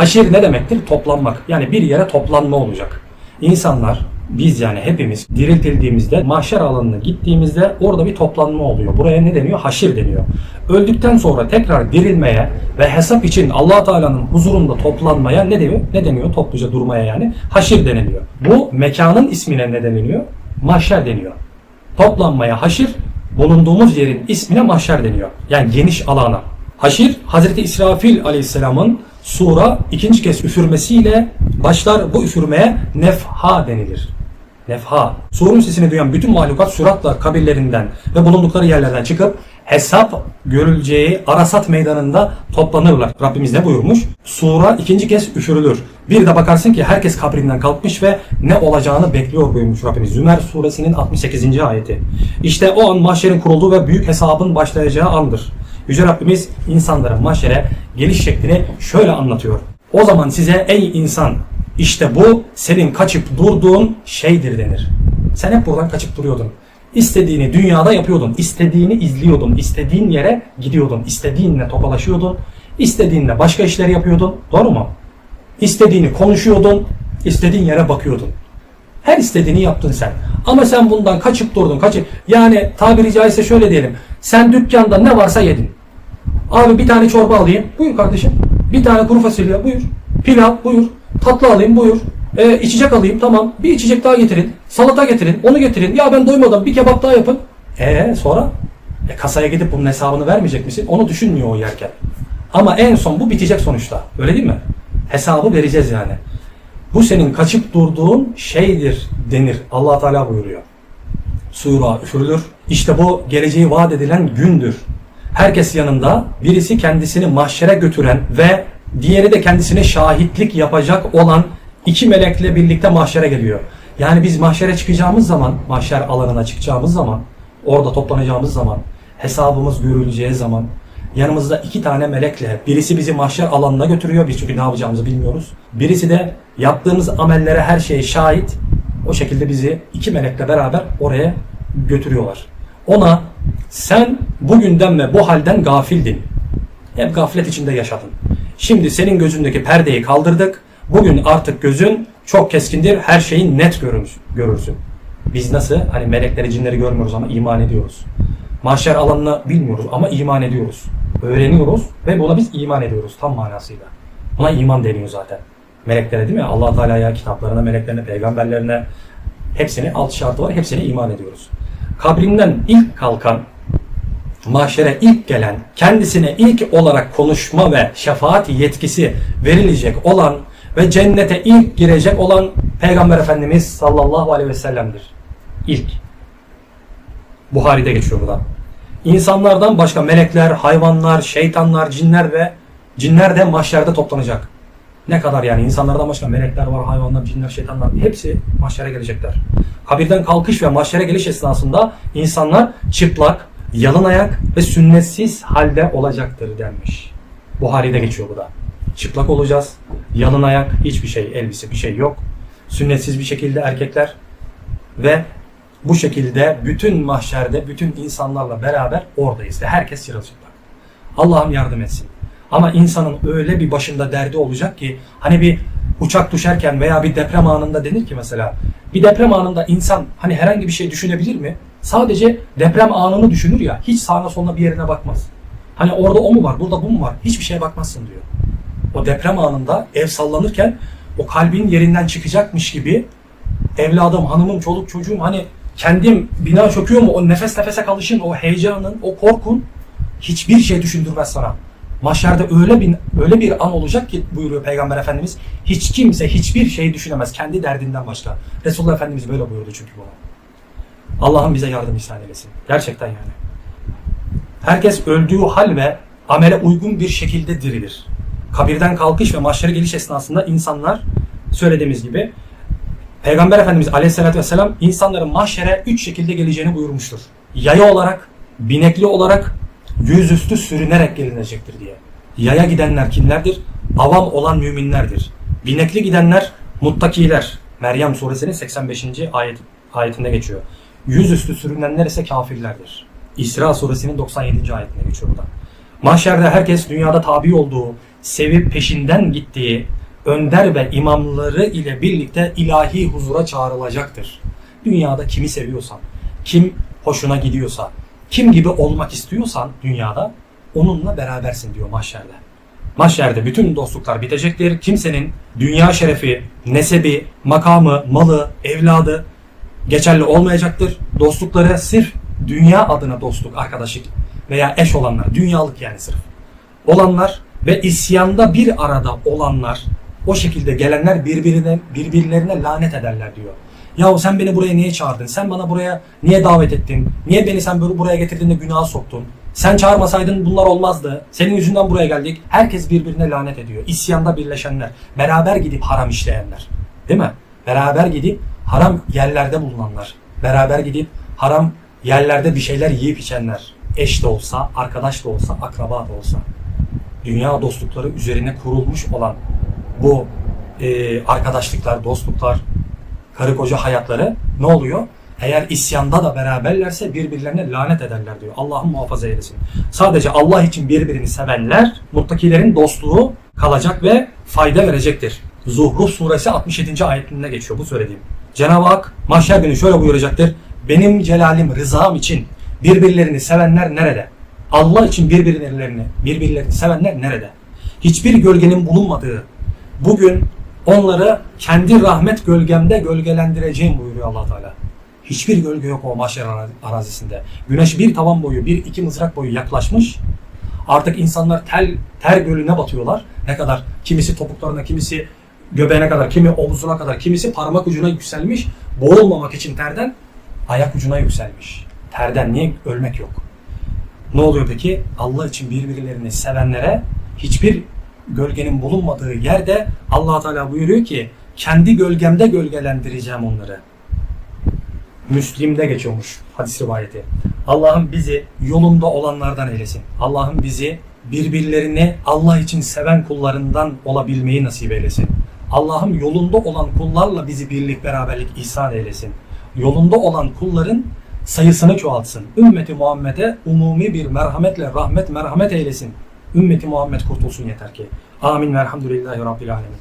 Haşir ne demektir? Toplanmak. Yani bir yere toplanma olacak. İnsanlar biz yani hepimiz diriltildiğimizde mahşer alanına gittiğimizde orada bir toplanma oluyor. Buraya ne deniyor? Haşir deniyor. Öldükten sonra tekrar dirilmeye ve hesap için allah Teala'nın huzurunda toplanmaya ne deniyor? Ne deniyor? Topluca durmaya yani. Haşir deniliyor. Bu mekanın ismine ne deniliyor? Mahşer deniyor. Toplanmaya haşir, bulunduğumuz yerin ismine mahşer deniyor. Yani geniş alana. Haşir, Hazreti İsrafil aleyhisselamın sura ikinci kez üfürmesiyle başlar bu üfürmeye nefha denilir. Nefha. Surun sesini duyan bütün mahlukat süratla kabirlerinden ve bulundukları yerlerden çıkıp hesap görüleceği Arasat meydanında toplanırlar. Rabbimiz ne buyurmuş? Sura ikinci kez üfürülür. Bir de bakarsın ki herkes kabrinden kalkmış ve ne olacağını bekliyor buyurmuş Rabbimiz. Zümer suresinin 68. ayeti. İşte o an mahşerin kurulduğu ve büyük hesabın başlayacağı andır. Yüce Rabbimiz insanların mahşere geliş şeklini şöyle anlatıyor. O zaman size ey insan işte bu senin kaçıp durduğun şeydir denir. Sen hep buradan kaçıp duruyordun. İstediğini dünyada yapıyordun. istediğini izliyordun. istediğin yere gidiyordun. istediğinle tokalaşıyordun. istediğinle başka işler yapıyordun. Doğru mu? İstediğini konuşuyordun. istediğin yere bakıyordun. Her istediğini yaptın sen. Ama sen bundan kaçıp durdun. Kaçıp, yani tabiri caizse şöyle diyelim. Sen dükkanda ne varsa yedin. Abi bir tane çorba alayım. Buyur kardeşim. Bir tane kuru fasulye. Buyur. Pilav. Buyur. Tatlı alayım. Buyur. Ee, içecek alayım. Tamam. Bir içecek daha getirin. Salata getirin. Onu getirin. Ya ben doymadım. Bir kebap daha yapın. Ee sonra? E, kasaya gidip bunun hesabını vermeyecek misin? Onu düşünmüyor o yerken. Ama en son bu bitecek sonuçta. Öyle değil mi? Hesabı vereceğiz yani. Bu senin kaçıp durduğun şeydir denir. allah Teala buyuruyor. Sura üfürülür. İşte bu geleceği vaat edilen gündür. Herkes yanında birisi kendisini mahşere götüren ve diğeri de kendisine şahitlik yapacak olan iki melekle birlikte mahşere geliyor. Yani biz mahşere çıkacağımız zaman, mahşer alanına çıkacağımız zaman, orada toplanacağımız zaman, hesabımız görüleceği zaman yanımızda iki tane melekle birisi bizi mahşer alanına götürüyor. Biz çünkü ne yapacağımızı bilmiyoruz. Birisi de yaptığımız amellere her şeye şahit. O şekilde bizi iki melekle beraber oraya götürüyorlar. Ona sen bugünden ve bu halden gafildin. Hep gaflet içinde yaşadın. Şimdi senin gözündeki perdeyi kaldırdık. Bugün artık gözün çok keskindir. Her şeyi net görür, görürsün. Biz nasıl? Hani melekleri, cinleri görmüyoruz ama iman ediyoruz. Mahşer alanını bilmiyoruz ama iman ediyoruz. Öğreniyoruz ve buna biz iman ediyoruz tam manasıyla. Buna iman deniyor zaten. Meleklere değil mi? allah Teala'ya, kitaplarına, meleklerine, peygamberlerine hepsine alt şartı var. Hepsine iman ediyoruz. Kabrinden ilk kalkan, mahşere ilk gelen, kendisine ilk olarak konuşma ve şefaat yetkisi verilecek olan ve cennete ilk girecek olan Peygamber Efendimiz sallallahu aleyhi ve sellem'dir. İlk. Buhari'de geçiyor bu da. İnsanlardan başka melekler, hayvanlar, şeytanlar, cinler ve cinler de mahşerde toplanacak. Ne kadar yani insanlardan başka melekler var, hayvanlar, cinler, şeytanlar hepsi mahşere gelecekler. Kabirden kalkış ve mahşere geliş esnasında insanlar çıplak, yalın ayak ve sünnetsiz halde olacaktır denmiş. Buhari'de geçiyor bu da. Çıplak olacağız, yalın ayak, hiçbir şey, elbise bir şey yok. Sünnetsiz bir şekilde erkekler ve bu şekilde bütün mahşerde bütün insanlarla beraber oradayız ve herkes çırılçıplak. Allah'ım yardım etsin. Ama insanın öyle bir başında derdi olacak ki hani bir uçak düşerken veya bir deprem anında denir ki mesela bir deprem anında insan hani herhangi bir şey düşünebilir mi? Sadece deprem anını düşünür ya hiç sağına soluna bir yerine bakmaz. Hani orada o mu var burada bu mu var hiçbir şeye bakmazsın diyor. O deprem anında ev sallanırken o kalbin yerinden çıkacakmış gibi evladım, hanımım, çoluk çocuğum hani kendim bina çöküyor mu o nefes nefese kalışın, o heyecanın, o korkun hiçbir şey düşündürmez sana. Mahşerde öyle bir öyle bir an olacak ki buyuruyor Peygamber Efendimiz. Hiç kimse hiçbir şey düşünemez kendi derdinden başka. Resulullah Efendimiz böyle buyurdu çünkü bunu. Allah'ım bize yardım ihsan eylesin. Gerçekten yani. Herkes öldüğü hal ve amele uygun bir şekilde dirilir. Kabirden kalkış ve mahşere geliş esnasında insanlar söylediğimiz gibi Peygamber Efendimiz Aleyhisselatü Vesselam insanların mahşere üç şekilde geleceğini buyurmuştur. Yaya olarak, binekli olarak, yüzüstü sürünerek gelinecektir diye. Yaya gidenler kimlerdir? Avam olan müminlerdir. Binekli gidenler muttakiler. Meryem suresinin 85. ayet, ayetinde geçiyor. Yüzüstü sürünenler ise kafirlerdir. İsra suresinin 97. ayetinde geçiyor burada. Mahşerde herkes dünyada tabi olduğu sevip peşinden gittiği önder ve imamları ile birlikte ilahi huzura çağrılacaktır. Dünyada kimi seviyorsan, kim hoşuna gidiyorsa, kim gibi olmak istiyorsan dünyada onunla berabersin diyor mahşerde. Mahşerde bütün dostluklar bitecektir. Kimsenin dünya şerefi, nesebi, makamı, malı, evladı geçerli olmayacaktır. Dostlukları sırf dünya adına dostluk, arkadaşlık veya eş olanlar, dünyalık yani sırf olanlar ve isyanda bir arada olanlar, o şekilde gelenler birbirine birbirlerine lanet ederler diyor. Yahu sen beni buraya niye çağırdın? Sen bana buraya niye davet ettin? Niye beni sen böyle buraya getirdin de günaha soktun? Sen çağırmasaydın bunlar olmazdı. Senin yüzünden buraya geldik. Herkes birbirine lanet ediyor. İsyanda birleşenler, beraber gidip haram işleyenler. Değil mi? Beraber gidip haram yerlerde bulunanlar. Beraber gidip haram yerlerde bir şeyler yiyip içenler. Eş de olsa, arkadaş da olsa, akraba da olsa. Dünya dostlukları üzerine kurulmuş olan bu e, arkadaşlıklar, dostluklar, karı koca hayatları ne oluyor? Eğer isyanda da beraberlerse birbirlerine lanet ederler diyor. Allah'ım muhafaza eylesin. Sadece Allah için birbirini sevenler muttakilerin dostluğu kalacak ve fayda verecektir. Zuhruf suresi 67. ayetinde geçiyor bu söylediğim. Cenab-ı Hak mahşer günü şöyle buyuracaktır. Benim celalim, rızam için birbirlerini sevenler nerede? Allah için birbirlerini, birbirlerini sevenler nerede? Hiçbir gölgenin bulunmadığı bugün onları kendi rahmet gölgemde gölgelendireceğim buyuruyor allah Teala. Hiçbir gölge yok o mahşer ara- arazisinde. Güneş bir tavan boyu, bir iki mızrak boyu yaklaşmış. Artık insanlar tel, ter gölüne batıyorlar. Ne kadar? Kimisi topuklarına, kimisi göbeğine kadar, kimi omzuna kadar, kimisi parmak ucuna yükselmiş. Boğulmamak için terden ayak ucuna yükselmiş. Terden niye ölmek yok? Ne oluyor peki? Allah için birbirlerini sevenlere hiçbir gölgenin bulunmadığı yerde allah Teala buyuruyor ki kendi gölgemde gölgelendireceğim onları. Müslim'de geçiyormuş hadis rivayeti. Allah'ım bizi yolunda olanlardan eylesin. Allah'ım bizi birbirlerini Allah için seven kullarından olabilmeyi nasip eylesin. Allah'ım yolunda olan kullarla bizi birlik beraberlik ihsan eylesin. Yolunda olan kulların sayısını çoğaltsın. Ümmeti Muhammed'e umumi bir merhametle rahmet merhamet eylesin. Ümmeti Muhammed kurtulsun yeter ki. Amin ve elhamdülillahi rabbil alemin.